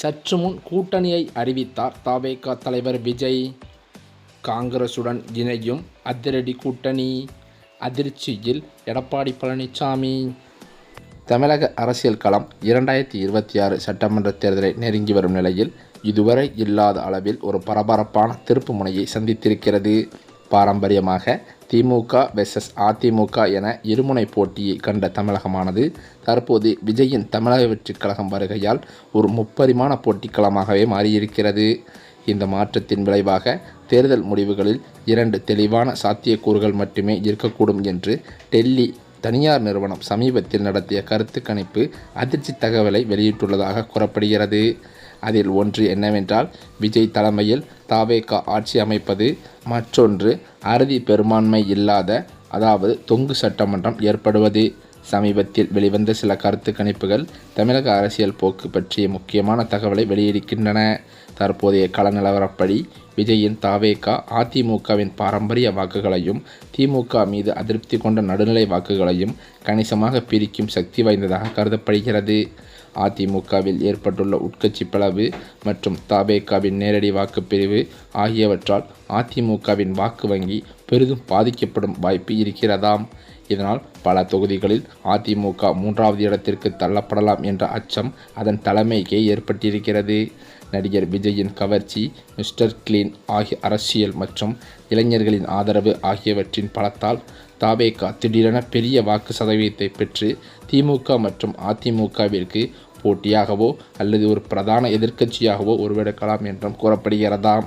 சற்று முன் கூட்டணியை அறிவித்தார் தவேக தலைவர் விஜய். காங்கிரசுடன் இணையும் அதிரடி கூட்டணி. அதிர்ச்சியில் எடப்பாடி பழனிசாமி தமிழக அரசியல் களம் இரண்டாயிரத்தி இருபத்தி ஆறு சட்டமன்ற தேர்தலை நெருங்கி வரும் நிலையில் இதுவரை இல்லாத அளவில் ஒரு பரபரப்பான திருப்பு முனையை சந்தித்திருக்கிறது. பாரம்பரியமாக திமுக வெர்சஸ் அதிமுக என இருமுனை போட்டியை கண்ட தமிழகமானது தற்போது விஜயின் தமிழக வெற்றிக் கழகம் வருகையால் ஒரு முப்பரிமாண போட்டிக்களமாகவே மாறியிருக்கிறது. இந்த மாற்றத்தின் விளைவாக தேர்தல் முடிவுகளில் இரண்டு தெளிவான சாத்தியக்கூறுகள் மட்டுமே இருக்கக்கூடும் என்று டெல்லி தனியார் நிறுவனம் சமீபத்தில் நடத்திய கருத்து கணிப்பு அதிர்ச்சி தகவலை வெளியிட்டுள்ளதாக கூறப்படுகிறது. அதில் ஒன்று என்னவென்றால் விஜய் தலைமையில் தாவேகா ஆட்சி அமைப்பது மற்றொன்று அறுதி பெரும்பான்மை இல்லாத அதாவது தொங்கு சட்டமன்றம் ஏற்படுவது. சமீபத்தில் வெளிவந்த சில கருத்து கணிப்புகள் தமிழக அரசியல் போக்கு பற்றிய முக்கியமான தகவலை வெளியிடுகின்றன. தற்போதைய கள நிலவரப்படி விஜயின் தாவேகா அதிமுகவின் பாரம்பரிய வாக்குகளையும் திமுக மீது அதிருப்தி கொண்ட நடுநிலை வாக்குகளையும் கணிசமாக பிரிக்கும் சக்தி வாய்ந்ததாக கருதப்படுகிறது. அதிமுகவில் ஏற்பட்டுள்ள உட்கட்சி பிளவு மற்றும் தாபேகாவின் நேரடி வாக்குப்பிரிவு ஆகியவற்றால் அதிமுகவின் வாக்கு வங்கி பெரிதும் பாதிக்கப்படும் வாய்ப்பு இருக்கிறதாம். இதனால் பல தொகுதிகளில் அதிமுக மூன்றாவது இடத்திற்கு தள்ளப்படலாம் என்ற அச்சம் அதன் தலைமைக்கே ஏற்பட்டிருக்கிறது. நடிகர் விஜயின் கவர்ச்சி மிஸ்டர் கிளீன் ஆகிய அரசியல் மற்றும் இளைஞர்களின் ஆதரவு ஆகியவற்றின் பலத்தால் தாபேகா திடீரென பெரிய வாக்கு சதவீதத்தை பெற்று திமுக மற்றும் அதிமுகவிற்கு போட்டியாகவோ அல்லது ஒரு பிரதான எதிர்க்கட்சியாகவோ உருவெடுக்கலாம் என்றும் கூறப்படுகிறதாம்.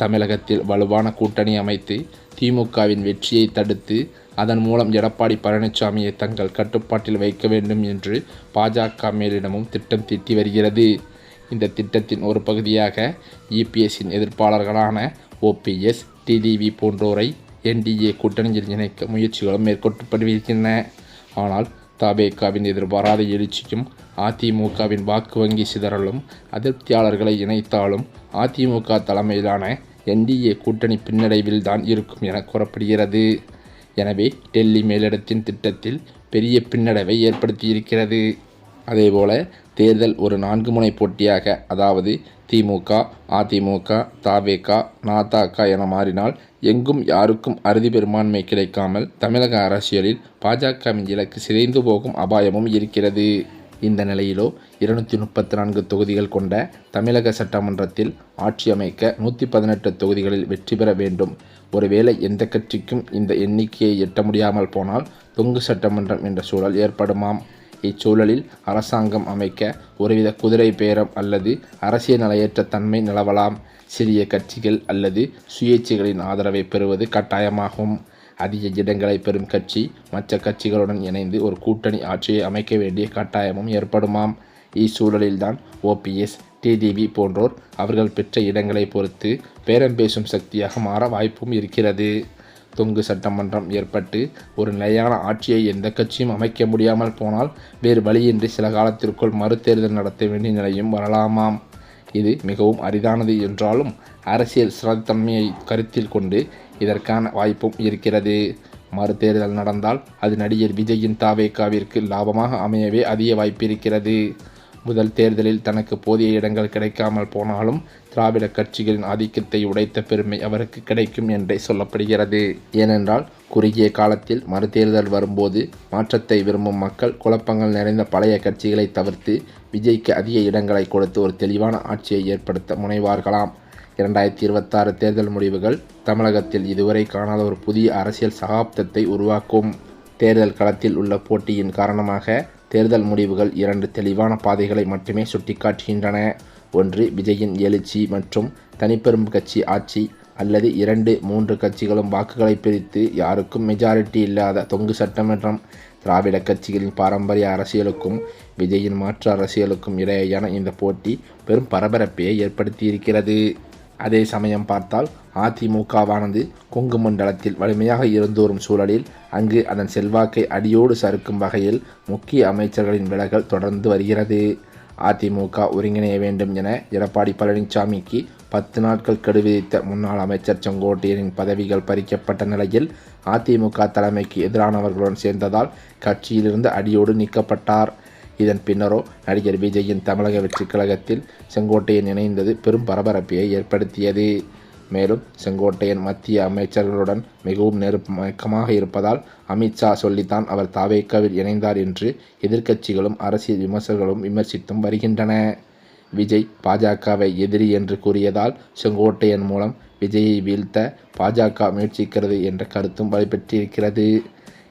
தமிழகத்தில் வலுவான கூட்டணி அமைத்து திமுகவின் வெற்றியை தடுத்து அதன் மூலம் எடப்பாடி பழனிசாமியை தங்கள் கட்டுப்பாட்டில் வைக்க வேண்டும் என்று பாஜக மேலிடமும் திட்டம் தீட்டி வருகிறது. இந்த திட்டத்தின் ஒரு பகுதியாக இபிஎஸ்ஸின் எதிர்ப்பாளர்களான ஓபிஎஸ் டிடிவி போன்றோரை என்டிஏ கூட்டணியில் இணைக்க முயற்சிகளும் மேற்கொள்ளப்படுகின்றன ஆனால் தபேகாவின் எதிர்பாராத எழுச்சியும் அதிமுகவின் வாக்கு வங்கி சிதறலும் அதிருப்தியாளர்களை இணைத்தாலும் அதிமுக தலைமையிலான என்டிஏ கூட்டணி பின்னடைவில் தான் இருக்கும் என கூறப்படுகிறது. எனவே டெல்லி மேலிடத்தின் திட்டத்தில் பெரிய பின்னடைவை ஏற்படுத்தியிருக்கிறது. அதேபோல தேர்தல் ஒரு நான்கு முனை போட்டியாக அதாவது திமுக அதிமுக தாவேக நாதக என மாறினால் எங்கும் யாருக்கும் அறுதி பெரும்பான்மை கிடைக்காமல் தமிழக அரசியலில் பாஜகவின் இலக்கு சிதைந்து போகும் அபாயமும் இருக்கிறது. இந்த நிலையிலோ இருநூற்றி முப்பத்தி நான்கு தொகுதிகள் கொண்ட தமிழக சட்டமன்றத்தில் ஆட்சி அமைக்க நூற்றி பதினெட்டு தொகுதிகளில் வெற்றி பெற வேண்டும். ஒருவேளை எந்த கட்சிக்கும் இந்த எண்ணிக்கையை எட்ட முடியாமல் போனால் தொங்கு சட்டமன்றம் என்ற சூழல் ஏற்படுமாம். இச்சூழலில் அரசாங்கம் அமைக்க ஒருவித குதிரை பேரம் அல்லது அரசியல் நிலையற்ற தன்மை நிலவலாம். சிறிய கட்சிகள் அல்லது சுயேட்சைகளின் ஆதரவை பெறுவது கட்டாயமாகும். அதிக இடங்களை பெறும் கட்சி மற்ற கட்சிகளுடன் இணைந்து ஒரு கூட்டணி ஆட்சியை அமைக்க வேண்டிய கட்டாயமும் ஏற்படுமாம். இச்சூழலில்தான் ஓபிஎஸ் டிடிவி போன்றோர் அவர்கள் பெற்ற இடங்களை பொறுத்து பேரம் பேசும் சக்தியாக மாற வாய்ப்பும் இருக்கிறது. தொங்கு சட்டமன்றம் ஏற்பட்டு ஒரு நிலையான ஆட்சியை எந்த கட்சியும் அமைக்க முடியாமல் போனால் வேறு வழியின்றி சில காலத்திற்குள் மறுதேர்தல் நடத்த வேண்டிய நிலையும் வரலாமாம். இது மிகவும் அரிதானது என்றாலும் அரசியல் சிறத்தன்மையை கருத்தில் கொண்டு இதற்கான வாய்ப்பும் இருக்கிறது. மறுதேர்தல் நடந்தால் அது நடிகர் விஜயின் தாவேக்காவிற்கு லாபமாக அமையவே அதிக வாய்ப்பு இருக்கிறது. முதல் தேர்தலில் தனக்கு போதிய இடங்கள் கிடைக்காமல் போனாலும் திராவிட கட்சிகளின் ஆதிக்கத்தை உடைத்த பெருமை அவருக்கு கிடைக்கும் என்றே சொல்லப்படுகிறது. ஏனென்றால் குறுகிய காலத்தில் மறுதேர்தல் வரும்போது மாற்றத்தை விரும்பும் மக்கள் குழப்பங்கள் நிறைந்த பழைய கட்சிகளை தவிர்த்து விஜய்க்கு அதிக இடங்களை கொடுத்து ஒரு தெளிவான ஆட்சியை ஏற்படுத்த முனைவார்களாம். இரண்டாயிரத்தி இருபத்தாறு தேர்தல் முடிவுகள் தமிழகத்தில் இதுவரை காணாத ஒரு புதிய அரசியல் சகாப்தத்தை உருவாக்கும். தேர்தல் களத்தில் உள்ள போட்டியின் காரணமாக தேர்தல் முடிவுகள் இரண்டு தெளிவான பாதைகளை மட்டுமே சுட்டிக்காட்டுகின்றன. ஒன்று விஜயின் எழுச்சி மற்றும் தனிப்பெரும் கட்சி ஆட்சி அல்லது இரண்டு மூன்று கட்சிகளும் வாக்குகளை பிரித்து யாருக்கும் மெஜாரிட்டி இல்லாத தொங்கு சட்டமன்றம். திராவிட கட்சிகளின் பாரம்பரிய அரசியலுக்கும் விஜயின் மாற்று அரசியலுக்கும் இடையேயான இந்த போட்டி பெரும் பரபரப்பையை ஏற்படுத்தியிருக்கிறது. அதே சமயம் பார்த்தால் அதிமுகவானது கொங்கு மண்டலத்தில் வலிமையாக இருந்து வரும் சூழலில் அங்கு அதன் செல்வாக்கை அடியோடு சறுக்கும் வகையில் முக்கிய அமைச்சர்களின் விலகல் தொடர்ந்து வருகிறது. அதிமுக ஒருங்கிணைய வேண்டும் என எடப்பாடி பழனிசாமிக்கு பத்து நாட்கள் கெடு விதித்த முன்னாள் அமைச்சர் செங்கோட்டையனின் பதவிகள் பறிக்கப்பட்ட நிலையில் அதிமுக தலைமைக்கு எதிரானவர்களுடன் சேர்ந்ததால் கட்சியிலிருந்து அடியோடு நீக்கப்பட்டார். இதன் பின்னரோ நடிகர் விஜயின் தமிழக வெற்றிக் கழகத்தில் செங்கோட்டையன் இணைந்தது பெரும் பரபரப்பையை ஏற்படுத்தியது. மேலும் செங்கோட்டையன் மத்திய அமைச்சர்களுடன் மிகவும் நெருக்கமாக இருப்பதால் அமித்ஷா சொல்லித்தான் அவர் தாவேக்காவில் இணைந்தார் என்று எதிர்க்கட்சிகளும் அரசியல் விமர்சகர்களும் விமர்சித்தும் வருகின்றன. விஜய் பாஜகவை எதிரி என்று கூறியதால் செங்கோட்டையன் மூலம் விஜயை வீழ்த்த பாஜக முயற்சிக்கிறது என்ற கருத்தும் வலுப்பெற்றிருக்கிறது.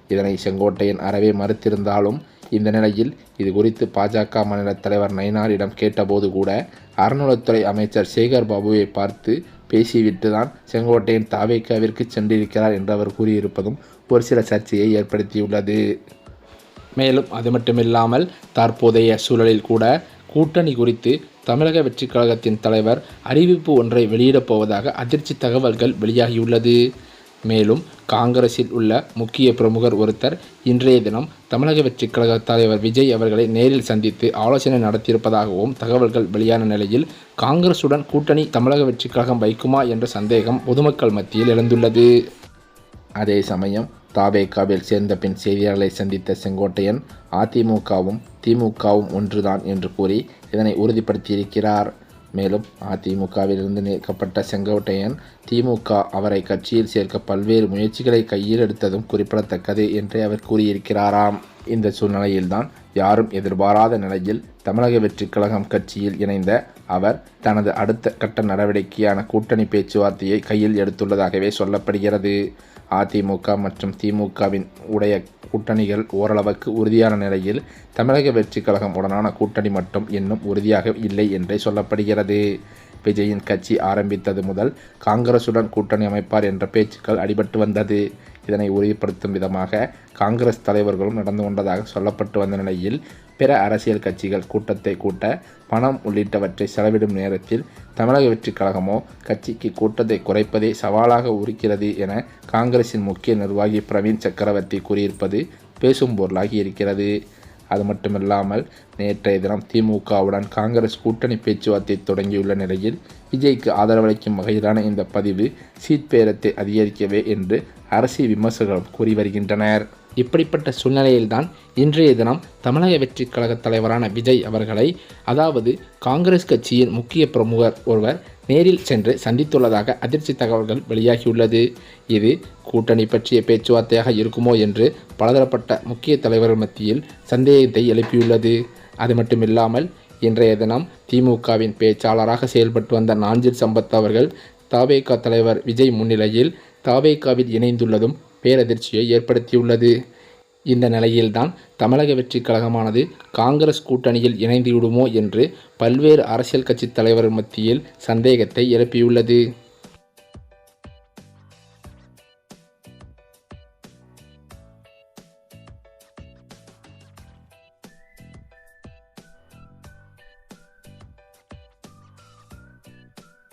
இதனை செங்கோட்டையன் அறவே மறுத்திருந்தாலும் இந்த நிலையில் இது குறித்து பாஜக மாநில தலைவர் நயினாரிடம் கேட்டபோது கூட அறநிலைத்துறை அமைச்சர் சேகர் பாபுவை பார்த்து பேசிவிட்டு தான் செங்கோட்டையன் தாவேக்காவிற்கு சென்றிருக்கிறார் என்று அவர் கூறியிருப்பதும் ஒரு சில சர்ச்சையை ஏற்படுத்தியுள்ளது. மேலும் அது மட்டுமில்லாமல் தற்போதைய சூழலில் கூட கூட்டணி குறித்து தமிழக வெற்றிக் கழகத்தின் தலைவர் அறிவிப்பு ஒன்றை வெளியிடப் போவதாக அதிர்ச்சி தகவல்கள் வெளியாகியுள்ளது. மேலும் காங்கிரஸில் உள்ள முக்கிய பிரமுகர் ஒருத்தர் இன்றைய தினம் தமிழக வெற்றிக் கழக தலைவர் விஜய் அவர்களை நேரில் சந்தித்து ஆலோசனை நடத்தியிருப்பதாகவும் தகவல்கள் வெளியான நிலையில் காங்கிரசுடன் கூட்டணி தமிழக வெற்றிக் கழகம் வைக்குமா என்ற சந்தேகம் பொதுமக்கள் மத்தியில் எழுந்துள்ளது. அதே சமயம் தாவேகாவில் சேர்ந்த பின் செய்தியாளர்களை சந்தித்த செங்கோட்டையன் அதிமுகவும் திமுகவும் ஒன்றுதான் என்று கூறி இதனை உறுதிப்படுத்தியிருக்கிறார். மேலும் அதிமுகவிலிருந்து நீக்கப்பட்ட செங்கோட்டையன் திமுக அவரை கட்சியில் சேர்க்க பல்வேறு முயற்சிகளை கையில் எடுத்ததும் குறிப்பிடத்தக்கது என்று அவர் கூறியிருக்கிறாராம். இந்த சூழ்நிலையில்தான் யாரும் எதிர்பாராத நிலையில் தமிழக வெற்றிக் கழகம் கட்சியில் இணைந்த அவர் தனது அடுத்த கட்ட நடவடிக்கையான கூட்டணி பேச்சுவார்த்தையை கையில் எடுத்துள்ளதாகவே சொல்லப்படுகிறது. அதிமுக மற்றும் திமுகவின் உடைய கூட்டணிகள் ஓரளவுக்கு உறுதியான நிலையில் தமிழக வெற்றிக் கழகம் உடனான கூட்டணி மட்டும் இன்னும் உறுதியாக இல்லை என்றே சொல்லப்படுகிறது. விஜயின் கட்சி ஆரம்பித்தது முதல் காங்கிரசுடன் கூட்டணி அமைப்பார் என்ற பேச்சுக்கள் அடிபட்டு வந்தது. இதனை உறுதிப்படுத்தும் விதமாக காங்கிரஸ் தலைவர்களும் நடந்து கொண்டதாக சொல்லப்பட்டு வந்த நிலையில் பிற அரசியல் கட்சிகள் கூட்டத்தை கூட்ட பணம் உள்ளிட்டவற்றை செலவிடும் நேரத்தில் தமிழக வெற்றிக் கழகமோ கட்சிக்கு கூட்டத்தை குறைப்பதே சவாலாக உரிக்கிறது என காங்கிரசின் முக்கிய நிர்வாகி பிரவீன் சக்கரவர்த்தி கூறியிருப்பது பேசும் பொருளாகி இருக்கிறது. அது மட்டுமில்லாமல் நேற்றைய தினம் திமுகவுடன் காங்கிரஸ் கூட்டணி பேச்சுவார்த்தை தொடங்கியுள்ள நிலையில் விஜய்க்கு ஆதரவளிக்கும் வகையிலான இந்த பதிவு சீட் பேரத்தை அதிகரிக்கவே என்று அரசியல் விமர்சகர்கள் கூறி வருகின்றனர். இப்படிப்பட்ட சூழ்நிலையில்தான் இன்றைய தினம் தமிழக வெற்றி கழக தலைவரான விஜய் அவர்களை அதாவது காங்கிரஸ் கட்சியின் முக்கிய பிரமுகர் ஒருவர் நேரில் சென்று சந்தித்துள்ளதாக அதிர்ச்சி தகவல்கள் வெளியாகியுள்ளது. இது கூட்டணி பற்றிய பேச்சுவார்த்தையாக இருக்குமோ என்று பலதரப்பட்ட முக்கிய தலைவர்கள் மத்தியில் சந்தேகத்தை எழுப்பியுள்ளது. அது மட்டுமில்லாமல் இன்றைய தினம் திமுகவின் பேச்சாளராக செயல்பட்டு வந்த நாஞ்சில் சம்பத் அவர்கள் தாவேகா தலைவர் விஜய் முன்னிலையில் தாவேகாவில் இணைந்துள்ளதும் பேரதிர்ச்சியை ஏற்படுத்தியுள்ளது. இந்த நிலையில்தான் தமிழக வெற்றிக் கழகமானது காங்கிரஸ் கூட்டணியில் இணைந்துவிடுமோ என்று பல்வேறு அரசியல் கட்சித் தலைவர் மத்தியில் சந்தேகத்தை எழுப்பியுள்ளது.